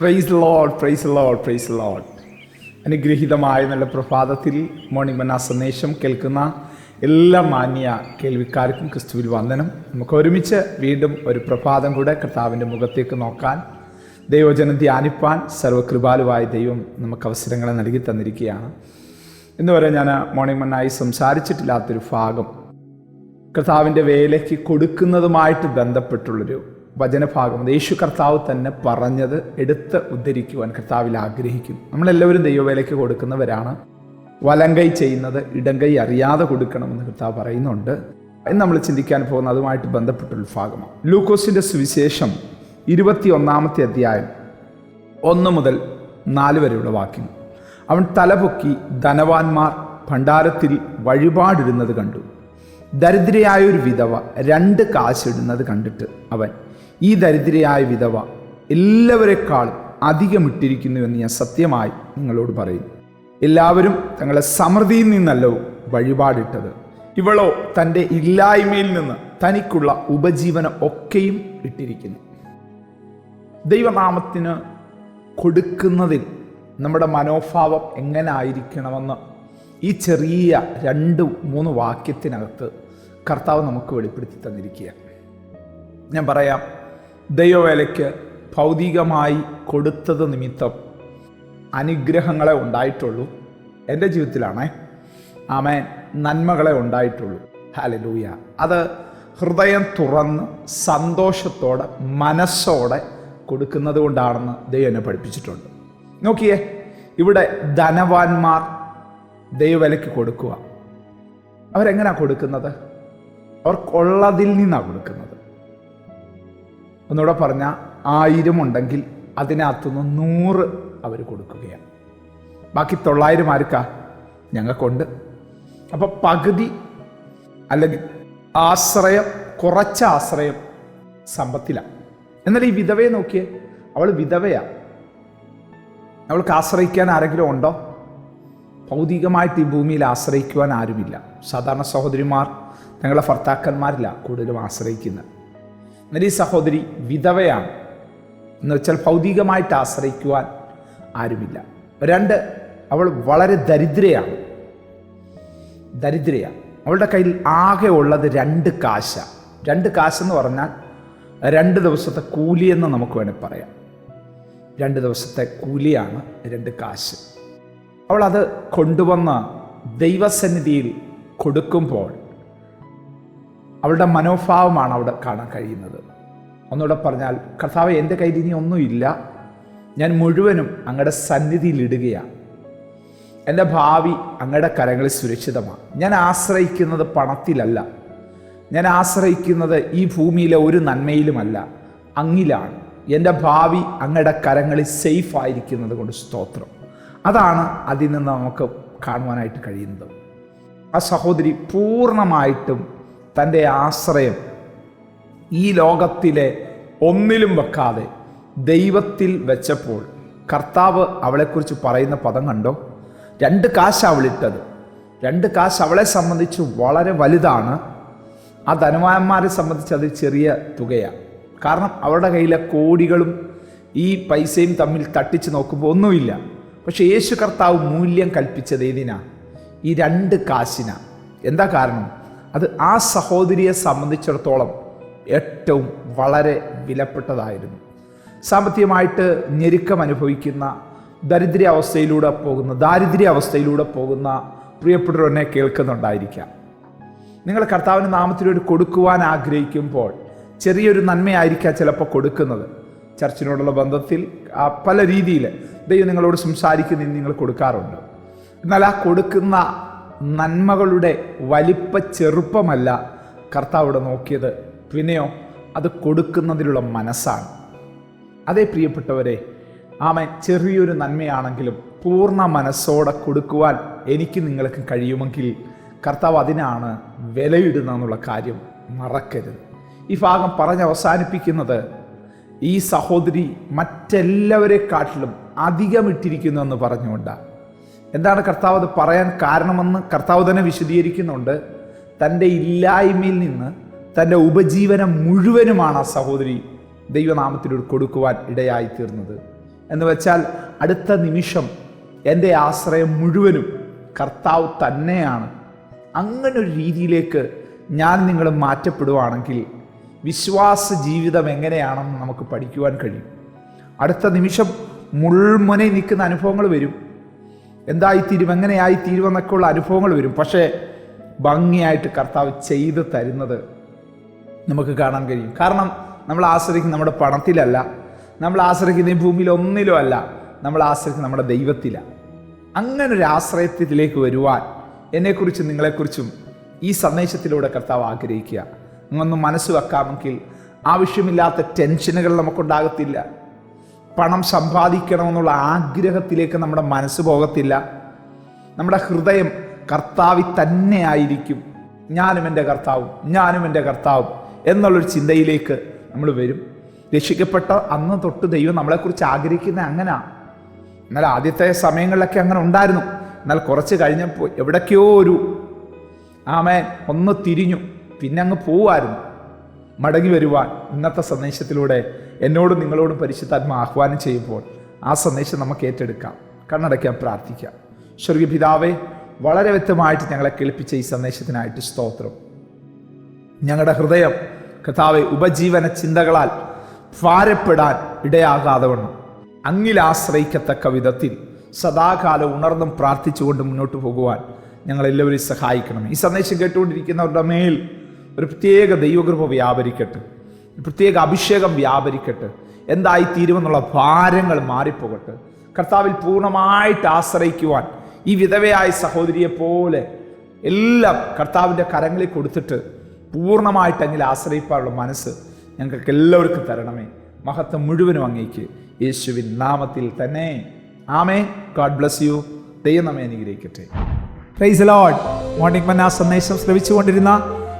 Praise lord praise lord praise lord അനുഗ്രഹീതമായ നല്ല പ്രഭാതത്തിൽ മോർണിംഗ് മന്ന സന്ദേശം കേൾക്കുന്ന എല്ലാ മാന്യ കേൾവിക്കാർക്കും ക്രിസ്തുവിൽ വന്ദനം. നമുക്ക് ഒരുമിച്ച് വീണ്ടും ഒരു പ്രഭാതം കൂടെ കർത്താവിന്റെ മുഖത്തേക്ക് നോക്കാൻ ദൈവജനം ധ്യാനിപ്പാൻ സർവകൃപാലുവായ ദൈവം നമുക്ക് അവസരങ്ങളെ നൽകി തന്നിരിക്കുകയാണ്. ഇന്ന് വരെ ഞാൻ മോർണിംഗ് മന്നായി സംസാരിച്ചിട്ടില്ലാത്തൊരു ഭാഗം കർത്താവിന്റെ വേലയ്ക്ക് കൊടുക്കുന്നതുമായിട്ട് ബന്ധപ്പെട്ടുള്ളൊരു വചനഭാഗം. യേശു കർത്താവ് തന്നെ പറഞ്ഞത് എടുത്ത് ഉദ്ധരിക്കുവാൻ കർത്താവിൽ ആഗ്രഹിക്കുന്നു നമ്മളെല്ലാവരും ദൈവവേലയ്ക്ക് കൊടുക്കുന്നവരാണ്. വലം കൈ ചെയ്യുന്നത് ഇടം കൈ അറിയാതെ കൊടുക്കണമെന്ന് കർത്താവ് പറയുന്നുണ്ട്. എന്ന് നമ്മൾ ചിന്തിക്കാൻ പോകുന്ന അതുമായിട്ട് ബന്ധപ്പെട്ടൊരു ഭാഗമാണ്. ലൂക്കോസിന്റെ സുവിശേഷം ഇരുപത്തി ഒന്നാമത്തെ അധ്യായം ഒന്ന് മുതൽ നാല് വരെയുള്ള വാക്യം. അവൻ തലപൊക്കി ധനവാന്മാർ ഭണ്ഡാരത്തിൽ വഴിപാടിടുന്നത് കണ്ടു. ദരിദ്രയായ ഒരു വിധവ രണ്ട് കാശിടുന്നത് കണ്ടിട്ട് അവൻ ഈ ദരിദ്രയായ വിധവ എല്ലാവരെക്കാളും അധികം ഇട്ടിരിക്കുന്നുവെന്ന് ഞാൻ സത്യമായി നിങ്ങളോട് പറയുന്നു. എല്ലാവരും തങ്ങളെ സമൃദ്ധിയിൽ നിന്നല്ലോ വഴിപാടിട്ടത്. ഇവളോ തന്റെ ഇല്ലായ്മയിൽ നിന്ന് തനിക്കുള്ള ഉപജീവനം ഒക്കെയും ഇട്ടിരിക്കുന്നു. ദൈവനാമത്തിന് കൊടുക്കുന്നതിൽ നമ്മുടെ മനോഭാവം എങ്ങനെ ആയിരിക്കണമെന്ന് ഈ ചെറിയ രണ്ട് മൂന്ന് വാക്യത്തിനകത്ത് കർത്താവ് നമുക്ക് വെളിപ്പെടുത്തി തന്നിരിക്കുക ഞാൻ പറയാം ദൈവവേലയ്ക്ക് ഭൗതികമായി കൊടുത്തത് നിമിത്തം അനുഗ്രഹങ്ങളെ ഉണ്ടായിട്ടുള്ളൂ. എന്റെ ജീവിതത്തിലാണേ. ആമേൻ. നന്മകളെ ഉണ്ടായിട്ടുള്ളൂ. ഹാലലൂയ അത് ഹൃദയം തുറന്ന് സന്തോഷത്തോടെ മനസ്സോടെ കൊടുക്കുന്നത് കൊണ്ടാണെന്ന് ദൈവം എന്നെ പഠിപ്പിച്ചിട്ടുണ്ട്. നോക്കിയേ ഇവിടെ ധനവാന്മാർ ദൈവവിലയ്ക്ക് കൊടുക്കുക. അവരെങ്ങനെയാണ് കൊടുക്കുന്നത്? അവർക്കുള്ളതിൽ നിന്നാണ് കൊടുക്കുന്നത്. ഒന്നുകൂടെ പറഞ്ഞാൽ ആയിരം ഉണ്ടെങ്കിൽ അതിനകത്തുനിന്ന് നൂറ് അവർ കൊടുക്കുകയാണ്. ബാക്കി തൊള്ളായിരം ആർക്കാ? ഞങ്ങൾക്കുണ്ട്. അപ്പോൾ പകുതി അല്ലെങ്കിൽ ആശ്രയം കുറച്ച ആശ്രയം സമ്പത്തിലാണ് എന്നാൽ ഈ വിധവയെ നോക്കിയേ അവൾ വിധവയാ. അവൾക്ക് ആശ്രയിക്കാൻ ആരെങ്കിലും ഉണ്ടോ? ഭൗതികമായിട്ട് ഈ ഭൂമിയിൽ ആശ്രയിക്കുവാൻ ആരുമില്ല. സാധാരണ സഹോദരിമാർ ഞങ്ങളുടെ ഭർത്താക്കന്മാരില്ല കൂടുതലും ആശ്രയിക്കുന്നത്. എന്നാൽ ഈ സഹോദരി വിധവയാണ്. എന്ന് വെച്ചാൽ ഭൗതികമായിട്ട് ആശ്രയിക്കുവാൻ ആരുമില്ല. രണ്ട് അവൾ വളരെ ദരിദ്രയാണ്. ദരിദ്രയാണ്. അവളുടെ കയ്യിൽ ആകെ ഉള്ളത് രണ്ട് കാശ. രണ്ട് കാശെന്ന് പറഞ്ഞാൽ രണ്ട് ദിവസത്തെ കൂലിയെന്ന് നമുക്ക് വേണമെങ്കിൽ പറയാം. രണ്ട് ദിവസത്തെ കൂലിയാണ് രണ്ട് കാശ്. അവളത് കൊണ്ടുവന്ന് ദൈവസന്നിധിയിൽ കൊടുക്കുമ്പോൾ അവളുടെ മനോഭാവമാണ് അവിടെ കാണാൻ കഴിയുന്നത്. ഒന്നുകൂടെ പറഞ്ഞാൽ കർത്താവ് എന്റെ കയ്യിൽ ഇനി ഒന്നുമില്ല ഞാൻ മുഴുവനും അങ്ങയുടെ സന്നിധിയിൽ ഇടുകയാണ് എന്റെ ഭാവി അങ്ങയുടെ കരങ്ങളിൽ സുരക്ഷിതമാണ് ഞാൻ ആശ്രയിക്കുന്നത് പണത്തിലല്ല. ഞാൻ ആശ്രയിക്കുന്നത് ഈ ഭൂമിയിലെ ഒരു നന്മയിലുമല്ല. അങ്ങിലാണ്. എന്റെ ഭാവി അങ്ങയുടെ കരങ്ങളിൽ സേഫ് ആയിരിക്കുന്നത് കൊണ്ട് സ്തോത്രം. അതാണ് അതിൽ നിന്ന് നമുക്ക് കാണുവാനായിട്ട് കഴിയുന്നത്. ആ സഹോദരി പൂർണമായിട്ടും തന്റെ ആശ്രയം ഈ ലോകത്തിലെ ഒന്നിലും വെക്കാതെ ദൈവത്തിൽ വെച്ചപ്പോൾ കർത്താവ് അവളെക്കുറിച്ച് പറയുന്ന പദം കണ്ടോ? രണ്ട് കാശ് അവളിട്ടത്. രണ്ട് കാശ് അവളെ സംബന്ധിച്ച് വളരെ വലുതാണ്. ആ ധനവാന്മാരെ സംബന്ധിച്ച് അത് ചെറിയ തുകയാണ് കാരണം അവരുടെ കയ്യിലെ കോടികളും ഈ പൈസയും തമ്മിൽ തട്ടിച്ച് നോക്കുമ്പോൾ ഒന്നുമില്ല. പക്ഷെ യേശു കർത്താവ് മൂല്യം കൽപ്പിച്ചത് ഏതിനാ? ഈ രണ്ട് കാശിനാണ് എന്താ കാരണം? അത് ആ സഹോദരിയെ സംബന്ധിച്ചിടത്തോളം ഏറ്റവും വളരെ വിലപ്പെട്ടതായിരുന്നു. സാമ്പത്തികമായിട്ട് ഞെരുക്കം അനുഭവിക്കുന്ന ദരിദ്ര അവസ്ഥയിലൂടെ പോകുന്ന ദാരിദ്ര്യ അവസ്ഥയിലൂടെ പോകുന്ന പ്രിയപ്പെട്ടവരെന്നെ കേൾക്കുന്നുണ്ടായിരിക്കാം. നിങ്ങൾ കർത്താവിന് നാമത്തിലൂടെ കൊടുക്കുവാൻ ആഗ്രഹിക്കുമ്പോൾ ചെറിയൊരു നന്മയായിരിക്കാം ചിലപ്പോൾ കൊടുക്കുന്നത്. ചർച്ചിനോടുള്ള ബന്ധത്തിൽ പല രീതിയിൽ ദൈവം നിങ്ങളോട് സംസാരിക്കുന്നതിന് നിങ്ങൾ കൊടുക്കാറുണ്ട്. എന്നാൽ ആ കൊടുക്കുന്ന നന്മകളുടെ വലിപ്പ ചെറുപ്പമല്ല കർത്താവ് ഇവിടെ നോക്കിയത്. പിന്നെയോ അത് കൊടുക്കുന്നതിലുള്ള മനസ്സാണ്. അതേ പ്രിയപ്പെട്ടവരെ ആമൻ ചെറിയൊരു നന്മയാണെങ്കിലും പൂർണ മനസ്സോടെ കൊടുക്കുവാൻ എനിക്ക് നിങ്ങൾക്ക് കഴിയുമെങ്കിൽ കർത്താവ് അതിനാണ് വിലയിടുന്നതെന്നുള്ള കാര്യം മറക്കരുത്. ഈ ഭാഗം പറഞ്ഞ് അവസാനിപ്പിക്കുന്നത് ഈ സഹോദരി മറ്റെല്ലാവരെക്കാട്ടിലും അധികം ഇട്ടിരിക്കുന്നു എന്ന് പറഞ്ഞുകൊണ്ടാണ്. എന്താണ് കർത്താവ് അത് പറയാൻ കാരണമെന്ന് കർത്താവ് തന്നെ വിശദീകരിക്കുന്നുണ്ട്. തന്റെ ഇല്ലായ്മയിൽ നിന്ന് തന്റെ ഉപജീവനം മുഴുവനുമാണ് ആ സഹോദരി ദൈവനാമത്തിലൂടെ കൊടുക്കുവാൻ ഇടയായി തീർന്നത് എന്ന് വെച്ചാൽ അടുത്ത നിമിഷം എന്റെ ആശ്രയം മുഴുവനും കർത്താവ് തന്നെയാണ്. അങ്ങനെ ഒരു രീതിയിലേക്ക് ഞാൻ നിങ്ങൾ മാറ്റപ്പെടുവാണെങ്കിൽ വിശ്വാസ ജീവിതം എങ്ങനെയാണെന്ന് നമുക്ക് പഠിക്കുവാൻ കഴിയും. അടുത്ത നിമിഷം മുൾമുനെ നിൽക്കുന്ന അനുഭവങ്ങൾ വരും. എന്തായിത്തീരും എങ്ങനെയായിത്തീരുമെന്നൊക്കെയുള്ള അനുഭവങ്ങൾ വരും. പക്ഷേ ഭംഗിയായിട്ട് കർത്താവ് ചെയ്ത് തരുന്നത് നമുക്ക് കാണാൻ കഴിയും. കാരണം നമ്മൾ ആശ്രയിക്കുന്ന നമ്മുടെ പണത്തിലല്ല. നമ്മൾ ആശ്രയിക്കുന്ന ഈ ഭൂമിയിൽ ഒന്നിലും അല്ല. നമ്മൾ ആശ്രയിക്കുന്ന നമ്മുടെ ദൈവത്തിലാണ് അങ്ങനെ ഒരു ആശ്രയത്തിലേക്ക് വരുവാൻ എന്നെക്കുറിച്ചും നിങ്ങളെക്കുറിച്ചും ഈ സന്ദേശത്തിലൂടെ കർത്താവ് ആഗ്രഹിക്കുക. നിങ്ങളൊന്ന് മനസ്സ് വെക്കാമെങ്കിൽ ആവശ്യമില്ലാത്ത ടെൻഷനുകൾ നമുക്കുണ്ടാകത്തില്ല. പണം സമ്പാദിക്കണമെന്നുള്ള ആഗ്രഹത്തിലേക്ക് നമ്മുടെ മനസ്സ് പോകത്തില്ല. നമ്മുടെ ഹൃദയം കർത്താവി തന്നെ ആയിരിക്കും ഞാനും എന്റെ കർത്താവും ഞാനും എന്റെ കർത്താവും എന്നുള്ളൊരു ചിന്തയിലേക്ക് നമ്മൾ വരും. രക്ഷിക്കപ്പെട്ട അന്ന് തൊട്ട് ദൈവം നമ്മളെക്കുറിച്ച് ആഗ്രഹിക്കുന്ന അങ്ങനെ. എന്നാൽ ആദ്യത്തെ സമയങ്ങളിലൊക്കെ അങ്ങനെ ഉണ്ടായിരുന്നു. എന്നാൽ കുറച്ച് കഴിഞ്ഞപ്പോൾ എവിടേക്കോ ഒരു ആമേൻ ഒന്ന് തിരിഞ്ഞു. പിന്നെ അങ്ങ് പോവായിരുന്നു മടങ്ങി വരുവാൻ ഇന്നത്തെ സന്ദേശത്തിലൂടെ എന്നോടും നിങ്ങളോടും പരിശുദ്ധാത്മ ആഹ്വാനം ചെയ്യുമ്പോൾ ആ സന്ദേശം നമുക്ക് ഏറ്റെടുക്കാം. കണ്ണടയ്ക്കാൻ പ്രാർത്ഥിക്കാം. സ്വർഗീയ പിതാവെ വളരെ വ്യക്തമായിട്ട് ഞങ്ങളെ കേൾപ്പിച്ച ഈ സന്ദേശത്തിനായിട്ട് സ്തോത്രം. ഞങ്ങളുടെ ഹൃദയം കഥാവെ ഉപജീവന ചിന്തകളാൽ ഭാരപ്പെടാൻ ഇടയാകാതെ വണ്ണം അങ്ങിൽ ആശ്രയിക്കത്തക്ക വിധത്തിൽ സദാകാലം ഉണർന്നും പ്രാർത്ഥിച്ചുകൊണ്ട് മുന്നോട്ട് പോകുവാൻ ഞങ്ങളെല്ലാവരും സഹായിക്കണം ഈ സന്ദേശം കേട്ടുകൊണ്ടിരിക്കുന്നവരുടെ മേൽ ഒരു പ്രത്യേക ദൈവകൃപ വ്യാപരിക്കട്ടെ. പ്രത്യേക അഭിഷേകം വ്യാപരിക്കട്ടെ. എന്തായി തീരുമെന്നുള്ള ഭാരങ്ങൾ മാറിപ്പോകട്ടെ. കർത്താവിൽ പൂർണമായിട്ട് ആശ്രയിക്കുവാൻ ഈ വിധവയായ സഹോദരിയെ പോലെ എല്ലാം കർത്താവിന്റെ കരങ്ങളിൽ കൊടുത്തിട്ട് പൂർണമായിട്ട് അങ്ങിൽ ആശ്രയിപ്പാനുള്ള മനസ്സ് ഞങ്ങൾക്ക് എല്ലാവർക്കും തരണമേ. മഹത്വം മുഴുവനും അങ്ങേക്ക് യേശുവിൻ നാമത്തിൽ തന്നെ. ആമേ ഗാഡ് ബ്ലസ് യു ദൈവം നമ്മെ അനുഗ്രഹിക്കട്ടെ. പ്രൈസ് ലോഡ് മോർണിംഗ് മന്ന സന്ദേശം ശ്രവിച്ചുകൊണ്ടിരുന്ന